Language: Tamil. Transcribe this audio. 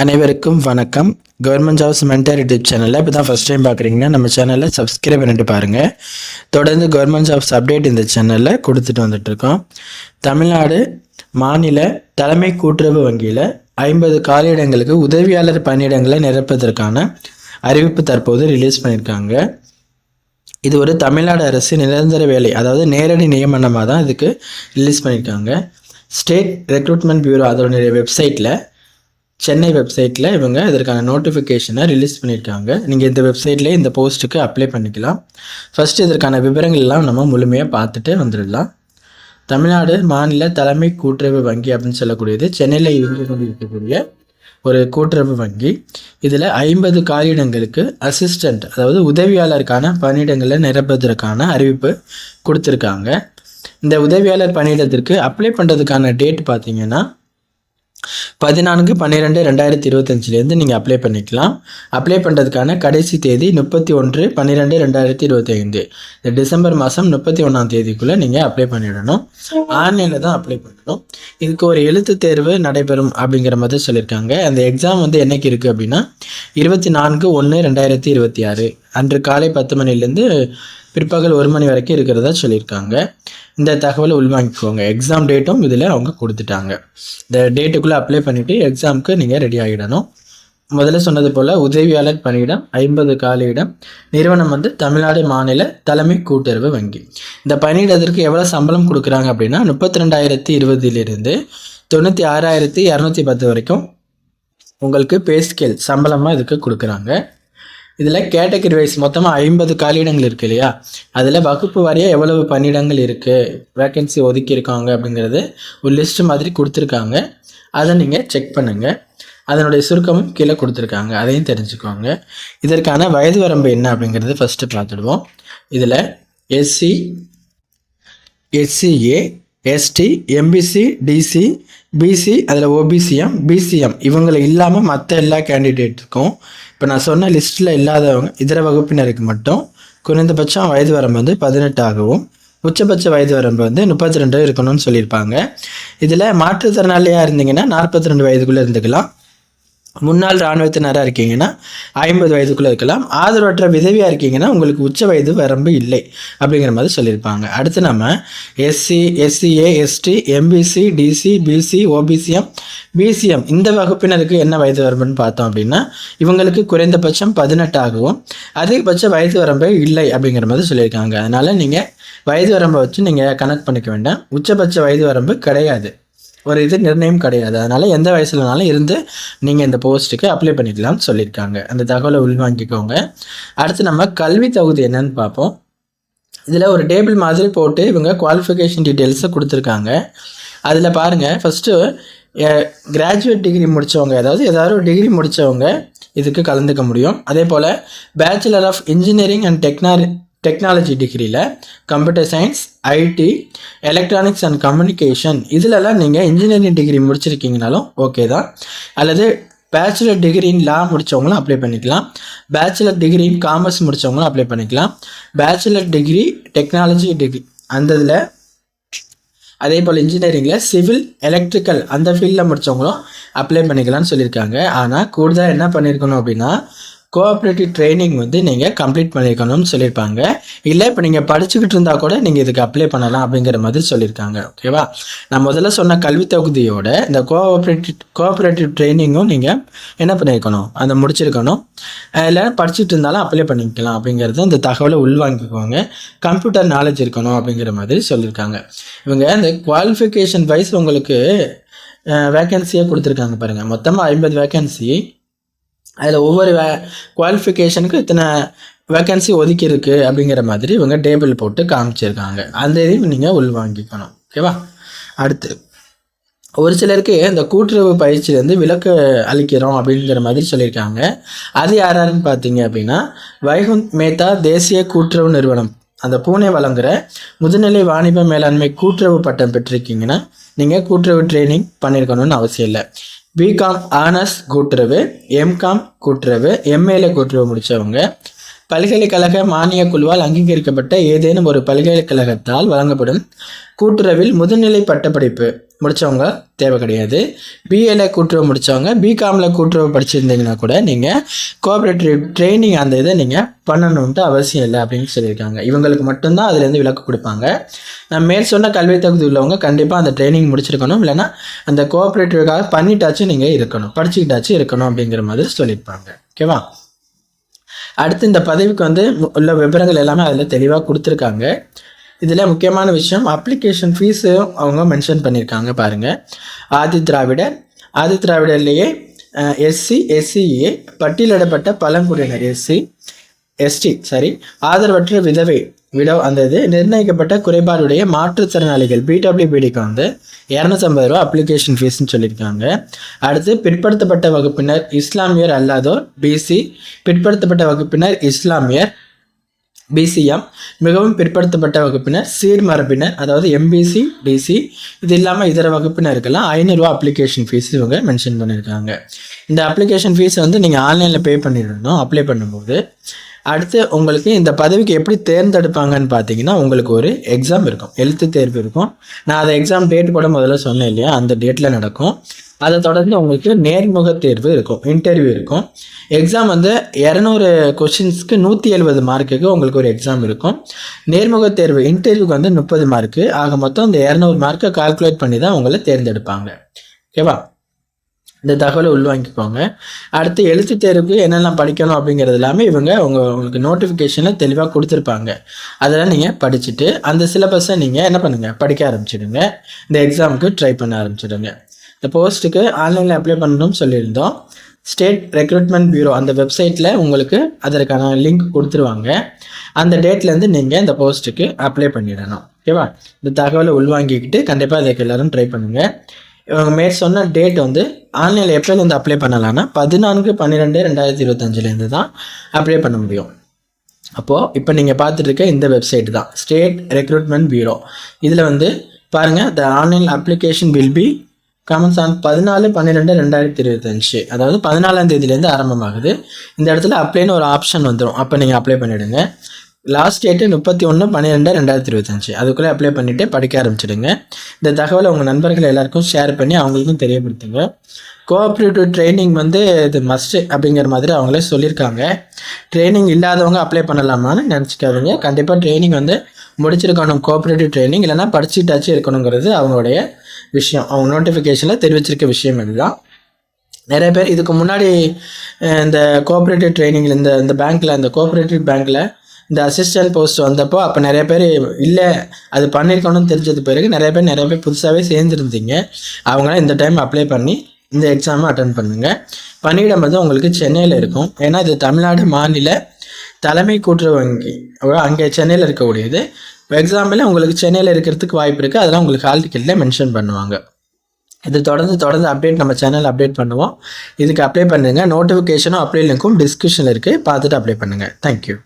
அனைவருக்கும் வணக்கம். கவர்மெண்ட் ஜாப்ஸ் மென்டர் யூடியூப் சேனலில் இப்போ தான் ஃபஸ்ட் டைம் பார்க்குறீங்கன்னா நம்ம சேனலில் சப்ஸ்கிரைப் பண்ணிட்டு பாருங்கள் தொடர்ந்து கவர்மெண்ட் ஜாப்ஸ் அப்டேட் இந்த சேனலில் கொடுத்துட்டு வந்துட்டுருக்கோம். தமிழ்நாடு மாநில தலைமை கூட்டுறவு வங்கியில் ஐம்பது காலியிடங்களுக்கு உதவியாளர் பணியிடங்களை நிரப்புவதற்கான அறிவிப்பு தற்போது ரிலீஸ் பண்ணியிருக்காங்க. இது ஒரு தமிழ்நாடு அரசு நிரந்தர வேலை அதாவது நேரடி நியமனமாக தான் இதுக்கு ரிலீஸ் பண்ணியிருக்காங்க. ஸ்டேட் ரெக்ரூட்மெண்ட் பியூரோ அதனுடைய வெப்சைட்டில் சென்னை வெப்சைட்டில் இவங்க இதற்கான நோட்டிஃபிகேஷனை ரிலீஸ் பண்ணியிருக்காங்க. நீங்கள் இந்த வெப்சைட்லேயே இந்த போஸ்ட்டுக்கு அப்ளை பண்ணிக்கலாம். ஃபஸ்ட்டு இதற்கான விவரங்கள் எல்லாம் நம்ம முழுமையாக பார்த்துட்டு வந்துடலாம். தமிழ்நாடு மாநில தலைமை கூட்டுறவு வங்கி அப்படின்னு சொல்லக்கூடியது சென்னையில் இருந்து கொண்டு இருக்கக்கூடிய ஒரு கூட்டுறவு வங்கி. இதில் ஐம்பது காலியிடங்களுக்கு அசிஸ்டண்ட் அதாவது உதவியாளருக்கான பணியிடங்களை நிரப்புவதற்கான அறிவிப்பு கொடுத்துருக்காங்க. இந்த உதவியாளர் பணியிடத்திற்கு அப்ளை பண்ணுறதுக்கான டேட் பார்த்தீங்கன்னா பதினான்கு பன்னிரெண்டு ரெண்டாயிரத்தி இருபத்தஞ்சிலேருந்து நீங்கள் அப்ளை பண்ணிக்கலாம். அப்ளை பண்ணுறதுக்கான கடைசி தேதி முப்பத்தி ஒன்று பன்னிரெண்டு ரெண்டாயிரத்தி இருபத்தி ஐந்து இந்த டிசம்பர் மாதம் முப்பத்தி ஒன்றாம் தேதிக்குள்ளே நீங்கள் அப்ளை பண்ணிடணும். ஆன்லைனில் தான் அப்ளை பண்ணணும். இதுக்கு ஒரு எழுத்து தேர்வு நடைபெறும் அப்படிங்கிற மாதிரி சொல்லியிருக்காங்க. அந்த எக்ஸாம் வந்து என்னைக்கு இருக்குது அப்படின்னா இருபத்தி நான்கு ஒன்று ரெண்டாயிரத்தி இருபத்தி ஆறு. அன்று காலை பத்து மணிலேருந்து பிற்பகல் ஒரு மணி வரைக்கும் இருக்கிறதா சொல்லியிருக்காங்க. இந்த தகவலை உள்வாங்கிக்கோங்க. எக்ஸாம் டேட்டும் இதில் அவங்க கொடுத்துட்டாங்க. இந்த டேட்டுக்குள்ளே அப்ளை பண்ணிவிட்டு எக்ஸாமுக்கு நீங்கள் ரெடி ஆகிடணும் முதல்ல சொன்னது போல் உதவியாளர் பணியிடம் ஐம்பது காலியிடம் நிறுவனம் வந்து தமிழ்நாடு மாநில தலைமை கூட்டுறவு வங்கி. இந்த பணியிடத்திற்கு எவ்வளோ சம்பளம் கொடுக்குறாங்க அப்படின்னா முப்பத்தி ரெண்டாயிரத்தி இருபதிலிருந்து தொண்ணூற்றி ஆறாயிரத்தி இரநூத்தி பத்து வரைக்கும் உங்களுக்கு பே ஸ்கேல் சம்பளமாக இதுக்கு கொடுக்குறாங்க. இதில் கேட்டகரி வைஸ் மொத்தமாக ஐம்பது காலியிடங்கள் இருக்குது இல்லையா? அதில் வகுப்பு வாரியாக எவ்வளவு பணியிடங்கள் இருக்குது வேக்கன்சி ஒதுக்கியிருக்காங்க அப்படிங்கிறது ஒரு லிஸ்ட் மாதிரி கொடுத்துருக்காங்க. அதை நீங்கள் செக் பண்ணுங்கள் அதனுடைய சுருக்கமும் கீழே கொடுத்துருக்காங்க. அதையும் தெரிஞ்சுக்கோங்க. இதற்கான வயது வரம்பு என்ன அப்படிங்கிறது ஃபஸ்ட்டு பார்த்துடுவோம். இதில் SC SCA ST MBC DC BC அதில் ஓபிசிஎம் பிசிஎம் இவங்களை இல்லாமல் மற்ற எல்லா கேண்டிடேட்டுக்கும் இப்போ நான் சொன்ன லிஸ்ட்டில் இல்லாதவங்க இதர வகுப்பினருக்கு மட்டும் குறைந்தபட்சம் வயது வரம்பு வந்து பதினெட்டு ஆகவும் உச்சபட்ச வயது வரம்பு வந்து முப்பத்தி ரெண்டு இருக்கணும்னு சொல்லியிருப்பாங்க. இதில் மாற்றுத்திறனாளியாக இருந்தீங்கன்னா நாற்பத்தி ரெண்டு வயதுக்குள்ளே இருந்துக்கலாம். முன்னாள் இராணுவத்தினராக இருக்கீங்கன்னா ஐம்பது வயதுக்குள்ளே இருக்கலாம். ஆதரவற்ற விதவியாக இருக்கீங்கன்னா உங்களுக்கு உச்ச வயது வரம்பு இல்லை அப்படிங்கிற மாதிரி சொல்லியிருப்பாங்க. அடுத்து நம்ம SC SCA ST MBC DC BC OBCM BCM இந்த வகுப்பினருக்கு என்ன வயது வரம்புன்னு பார்த்தோம் அப்படின்னா இவங்களுக்கு குறைந்தபட்சம் பதினெட்டாகவும் அதிகபட்ச வயது வரம்பே இல்லை அப்படிங்கிற மாதிரி சொல்லியிருக்காங்க. அதனால் நீங்கள் வயது வரம்பை வச்சு நீங்கள் கனெக்ட் பண்ணிக்க வேண்டாம். உச்சபட்ச வயது வரம்பு கிடையாது. ஒரு இது நிர்ணயம் கிடையாது. அதனால் எந்த வயசுலனாலும் இருந்து நீங்கள் இந்த போஸ்ட்டுக்கு அப்ளை பண்ணிக்கலாம்னு சொல்லியிருக்காங்க. அந்த தகவலை உள்வாங்கிக்கோங்க. அடுத்து நம்ம கல்வி தகுதி என்னன்னு பார்ப்போம். இதில் ஒரு டேபிள் மாதிரி போட்டு இவங்க குவாலிஃபிகேஷன் டீட்டெயில்ஸை கொடுத்துருக்காங்க. அதில் பாருங்கள் ஃபஸ்ட்டு கிராஜுவேட் டிகிரி முடித்தவங்க அதாவது ஏதாவது ஒரு டிகிரி முடித்தவங்க இதுக்கு கலந்துக்க முடியும். அதே போல் bachelor of engineering and technology technology டிகிரியில் computer science IT electronics and communication இதிலெல்லாம் நீங்கள் இன்ஜினியரிங் டிகிரி முடிச்சிருக்கீங்கனாலும் ஓகே தான். அல்லது பேச்சுலர் டிகிரி இன் லா முடித்தவங்களும் அப்ளை பண்ணிக்கலாம். பேச்சுலர் டிகிரி இன் காமர்ஸ் முடித்தவங்களும் அப்ளை பண்ணிக்கலாம். பேச்சுலர் டிகிரி டெக்னாலஜி டிகிரி அந்த இதில் அதே போல் இன்ஜினியரிங்கில் சிவில் எலக்ட்ரிக்கல் அந்த ஃபீல்டில் முடித்தவங்களும் அப்ளை பண்ணிக்கலாம்னு சொல்லியிருக்காங்க. ஆனால் கூடுதலாக என்ன பண்ணியிருக்கணும் அப்படின்னா கோஆப்ரேட்டிவ் ட்ரைனிங் வந்து நீங்கள் கம்ப்ளீட் பண்ணியிருக்கணும்னு சொல்லியிருப்பாங்க. இல்லை இப்போ நீங்கள் படிச்சுக்கிட்டு இருந்தால் கூட நீங்கள் இதுக்கு அப்ளை பண்ணலாம் அப்படிங்கிற மாதிரி சொல்லியிருக்காங்க. ஓகேவா நான் முதல்ல சொன்ன கல்வி தகுதியோட இந்த கோஆப்ரேட்டிவ் கோஆப்ரேட்டிவ் ட்ரைனிங்கும் நீங்கள் என்ன பண்ணியிருக்கணும் அதை முடிச்சிருக்கணும். இல்லை படிச்சுட்டு இருந்தாலும் அப்ளை பண்ணிக்கலாம் அப்படிங்கிறது இந்த தகவலை உள்வாங்கிக்குவாங்க கம்ப்யூட்டர் நாலேஜ் இருக்கணும் அப்படிங்கிற மாதிரி சொல்லியிருக்காங்க. இவங்க இந்த குவாலிஃபிகேஷன் வைஸ் உங்களுக்கு வேக்கன்சியாக கொடுத்துருக்காங்க பாருங்கள் மொத்தமாக ஐம்பது வேக்கன்சி அதில் ஒவ்வொரு வே குவாலிஃபிகேஷனுக்கு இத்தனை வேக்கன்சி ஒதுக்கி இருக்குது அப்படிங்கிற மாதிரி இவங்க டேபிள் போட்டு காமிச்சிருக்காங்க. அந்த இதையும் நீங்கள் உள்வாங்கிக்கணும். ஓகேவா அடுத்து ஒரு சிலருக்கு இந்த கூட்டுறவு பயிற்சியிலேருந்து விலக்கு அளிக்கிறோம் அப்படிங்கிற மாதிரி சொல்லியிருக்காங்க. அது யார் யாருன்னு பார்த்தீங்க அப்படின்னா வைகுந்த் மேத்தா தேசிய கூட்டுறவு நிறுவனம். அந்த பூனே வழங்குகிற முதுநிலை வாணிப மேலாண்மை கூட்டுறவு பட்டம் பெற்றிருக்கீங்கன்னா நீங்கள் கூட்டுறவு ட்ரைனிங் பண்ணியிருக்கணும்னு அவசியம் இல்லை. பிகாம் ஆனர்ஸ் கூட்டுறவு எம்காம் கூட்டுறவு எம்ஏல கூட்டுறவு முடித்தவங்க பல்கலைக்கழக மானிய குழுவால் அங்கீகரிக்கப்பட்ட ஏதேனும் ஒரு பல்கலைக்கழகத்தால் வழங்கப்படும் கூட்டுறவில் முதுநிலை பட்டப்படிப்பு. முடித்தவங்க தேவை கிடையாது. பிஏல கூட்டுறவு முடித்தவங்க பிகாமில் கூட்டுறவு படிச்சிருந்தீங்கன்னா கூட நீங்கள் கோஆப்ரேட்டிவ் ட்ரைனிங் அந்த இதை நீங்கள் பண்ணணுன்ட்டு அவசியம் இல்லை அப்படின்னு சொல்லியிருக்காங்க. இவங்களுக்கு மட்டும்தான் அதுலேருந்து விளக்கு கொடுப்பாங்க. நான் மேல் சொன்ன கல்வி தகுதி உள்ளவங்க கண்டிப்பாக அந்த ட்ரைனிங் முடிச்சிருக்கணும். இல்லைன்னா அந்த கோஆப்ரேட்டிவ்காக பண்ணிட்டாச்சும் நீங்கள் இருக்கணும். படிச்சுக்கிட்டாச்சும் இருக்கணும் அப்படிங்கிற மாதிரி சொல்லியிருப்பாங்க. ஓகேவா அடுத்து இந்த பதவிக்கு வந்து உள்ள விவரங்கள் எல்லாமே அதில் தெளிவாக கொடுத்துருக்காங்க. இதில் முக்கியமான விஷயம் அப்ளிகேஷன் ஃபீஸு அவங்க மென்ஷன் பண்ணியிருக்காங்க பாருங்கள் ஆதி திராவிடர் ஆதி திராவிடர்லேயே எஸ்சி எஸ்சிஏ பட்டியலிடப்பட்ட பழங்குடியினர் எஸ்சி எஸ்டி சரி ஆதரவற்ற விதவை விடோ அந்த இது நிர்ணயிக்கப்பட்ட குறைபாடுடைய மாற்றுத்திறனாளிகள் பிடபிள்யூபிடிக்கு வந்து இரநூத்தம்பது ரூபா அப்ளிகேஷன் ஃபீஸ்னு சொல்லியிருக்காங்க. அடுத்து பிற்படுத்தப்பட்ட வகுப்பினர் இஸ்லாமியர் அல்லாதோர் பிசி பிற்படுத்தப்பட்ட வகுப்பினர் இஸ்லாமியர் பிசிஎம் மிகவும் பிற்படுத்தப்பட்ட வகுப்பினர் சீர்மரபினர் அதாவது எம்பிசி டிசி இது இல்லாமல் இதர வகுப்பினருக்கெல்லாம் ஐநூறுரூவா அப்ளிகேஷன் ஃபீஸ் இவங்க மென்ஷன் பண்ணியிருக்காங்க இந்த அப்ளிகேஷன் ஃபீஸ் வந்து நீங்கள் ஆன்லைனில் பே பண்ணிடணும் அப்ளை பண்ணும்போது. அடுத்து உங்களுக்கு இந்த பதவிக்கு எப்படி தேர்ந்தெடுப்பாங்கன்னு பார்த்தீங்கன்னா உங்களுக்கு ஒரு எக்ஸாம் இருக்கும். எழுத்து தேர்வு இருக்கும். நான் அதை எக்ஸாம் டேட் கூட முதல்ல சொன்னேன் இல்லையா? அந்த டேட்டில் நடக்கும். அதை தொடர்ந்து உங்களுக்கு நேர்முக தேர்வு இருக்கும் இன்டர்வியூ இருக்கும். எக்ஸாம் வந்து இரநூறு கொஷின்ஸ்க்கு நூற்றி எழுபது மார்க்குக்கு உங்களுக்கு ஒரு எக்ஸாம் இருக்கும். நேர்முக தேர்வு இன்டர்வியூக்கு வந்து முப்பது மார்க்கு ஆக மொத்தம் இந்த இரநூறு மார்க்கை கால்குலேட் பண்ணி தான் உங்களை தேர்ந்தெடுப்பாங்க. ஓகேவா இந்த தகவலை உள்வாங்கிக்கோங்க. அடுத்து எழுத்து தேர்வுக்கு என்னெல்லாம் படிக்கணும் அப்படிங்கிறது எல்லாமே இவங்க உங்கள் உங்களுக்கு நோட்டிஃபிகேஷனில் தெளிவாக கொடுத்துருப்பாங்க. அதெல்லாம் நீங்கள் படிச்சுட்டு அந்த சிலபஸை நீங்கள் என்ன பண்ணுங்கள் படிக்க ஆரம்பிச்சிடுங்க. இந்த எக்ஸாமுக்கு ட்ரை பண்ண ஆரம்பிச்சிடுங்க. இந்த போஸ்ட்டுக்கு ஆன்லைனில் அப்ளை பண்ணணும்னு சொல்லியிருந்தோம். ஸ்டேட் ரெக்ரூட்மெண்ட் பியூரோ அந்த வெப்சைட்டில் உங்களுக்கு அதற்கான லிங்க் கொடுத்துருவாங்க. அந்த டேட்லேருந்து நீங்கள் இந்த போஸ்ட்டுக்கு அப்ளை பண்ணிடணும். ஓகேவா இந்த தகவலை உள்வாங்கிக்கிட்டு கண்டிப்பாக அதுக்கு எல்லோரும் ட்ரை பண்ணுங்கள் இவங்க மேற் சொன்ன டேட் வந்து ஆன்லைனில் எப்போலேருந்து அப்ளை பண்ணலான்னா பதினான்கு பன்னிரெண்டு ரெண்டாயிரத்தி இருபத்தஞ்சிலேருந்து தான் அப்ளை பண்ண முடியும். அப்போது இப்போ நீங்கள் பார்த்துட்டு இருக்க இந்த வெப்சைட் தான். ஸ்டேட் ரெக்ரூட்மெண்ட் பியூரோ இதில் வந்து பாருங்கள் the online application will be commencing பதினாலு பன்னிரெண்டு ரெண்டாயிரத்தி இருபத்தஞ்சு. அதாவது பதினாலாம் தேதியிலேருந்து ஆரம்பமாகுது. இந்த இடத்துல அப்ளைன்னு ஒரு ஆப்ஷன் வந்துடும் அப்போ நீங்கள் அப்ளை பண்ணிவிடுங்க லாஸ்ட் டேட்டு முப்பத்தி ஒன்று பன்னிரெண்டு ரெண்டாயிரத்தி இருபத்தஞ்சு. அதுக்குள்ளே அப்ளை பண்ணிவிட்டு படிக்க ஆரம்பிச்சிடுங்க. இந்த தகவலை உங்கள் நண்பர்கள் எல்லாருக்கும் ஷேர் பண்ணி அவங்களுக்கும் தெரியப்படுத்துங்க. கோஆப்ரேட்டிவ் ட்ரைனிங் வந்து இது மஸ்ட்டு அப்படிங்கிற மாதிரி அவங்களே சொல்லியிருக்காங்க. ட்ரைனிங் இல்லாதவங்க அப்ளை பண்ணலாமான்னு நினச்சிக்காதீங்க. கண்டிப்பாக ட்ரைனிங் வந்து முடிச்சிருக்கணும். கோஆப்ரேட்டிவ் ட்ரைனிங் இல்லைனா படிச்சுட்டாச்சும் இருக்கணுங்கிறது அவங்களுடைய விஷயம். அவங்க நோட்டிஃபிகேஷனில் தெரிவிச்சிருக்க விஷயம் இதுதான். நிறைய பேர் இதுக்கு முன்னாடி இந்த கோஆப்ரேட்டிவ் ட்ரைனிங்கில் இந்த இந்த பேங்க்கில் இந்த கோஆப்ரேட்டிவ் பேங்க்கில் இந்த அசிஸ்டன்ட் போஸ்ட் வந்தப்போ அப்போ நிறைய பேர் இல்லை அது பண்ணியிருக்கணும்னு தெரிஞ்சது பிறகு நிறைய பேர் நிறைய பேர் புதுசாகவே சேர்ந்துருந்தீங்க. அவங்களாம் இந்த டைம் அப்ளை பண்ணி இந்த எக்ஸாமை அட்டன் பண்ணுங்கள் பணியிடம் வந்து உங்களுக்கு சென்னையில் இருக்கும். ஏன்னா இது தமிழ்நாடு மாநில தலைமை கூட்டுறவு வங்கி அங்கே சென்னையில் இருக்கக்கூடியது. எக்ஸாம்பிள் உங்களுக்கு சென்னையில் இருக்கிறதுக்கு வாய்ப்பு இருக்குது அதெல்லாம் உங்களுக்கு ஹால் டிக்கெட்டில் மென்ஷன் பண்ணுவாங்க. இது தொடர்ந்து தொடர்ந்து அப்டேட் நம்ம சேனல் அப்டேட் பண்ணுவோம். இதுக்கு அப்ளை பண்ணுங்கள் நோட்டிஃபிகேஷனும் அப்ளை லிங்க்கும் டிஸ்கிரிப்ஷனில் இருக்குது பார்த்துட்டு அப்ளை பண்ணுங்கள் தேங்க்யூ